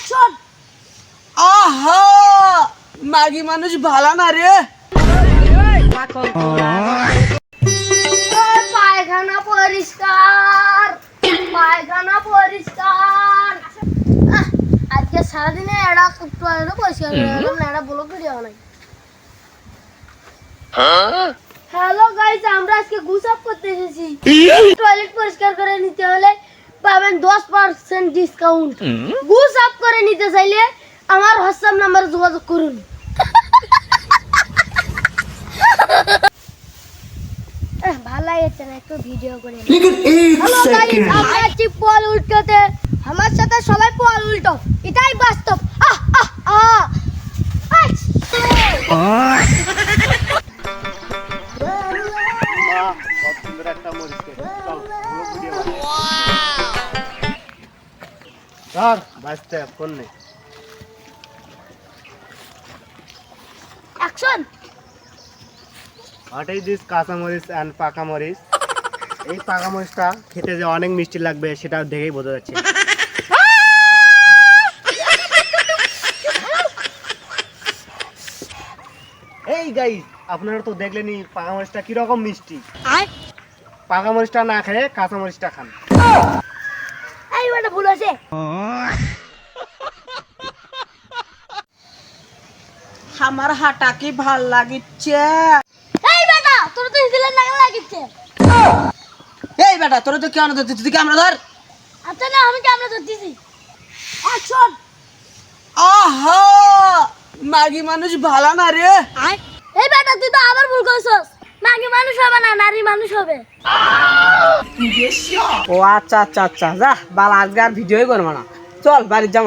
Action আহা মাগি মানুষ ভালো না রে। পায়খানা পরিষ্কার পায়খানা পরিষ্কার। আজকে সারাদিনে এটা টয়লেটও পরিষ্কার করে এটা ব্লক ভিডিও নাই হ্যালো গাইস আমরা আজকে গুসাপ করতে এসেছি। টয়লেট পরিষ্কার করে নিতে হলে পাবেন দশ পার্সেন্ট ডিসকাউন্ট গুসাপ করে নিতে চাইলে আমার হোয়াটসঅ্যাপ নাম্বারে যোগাযোগ করুন। ভালো না একটু ভিডিও করে হ্যালো গাইস আমরা আছি পল উল্টোতে। আমার সাথে সবাই পল উল্টো। এটাই বাস্তব। আহ আহ আহ। আহ! ধর বাঁচতে ফোন নেই। Action what is this and পাকা মরিচ এই পাকা মরিচটা খেতে যে অনেক মিষ্টি লাগবে সেটা দেখেই বোঝা যাচ্ছে। এই গাইস আপনারা তো দেখলেনই পাকা মরিচটা কীরকম মিষ্টি। পাকা মরিচটা না খেয়ে কাঁচা মরিচটা খান। মানে ভুল আছে আমার হাঁটা কি ভালো লাগিচ্ছে? এই বেটা তোর তো হিজিলের নাগাল লাগিচ্ছে। এই বেটা তোর তো কেমন ধরছিস তুই ক্যামেরা ধর? আচ্ছা না আমি ক্যামেরা ধরতেছি? অ্যাকশন আহা! মাগি মানুষ ভালো না রে। এই বেটা তুই তো আবার ভুল করছস। মাগি মানুষ হবে না, নারী মানুষ হবে। ও আচ্ছা আচ্ছা আচ্ছা যা, বাল আজকে আর ভিডিওই করব না। চল, বাড়ি যাব।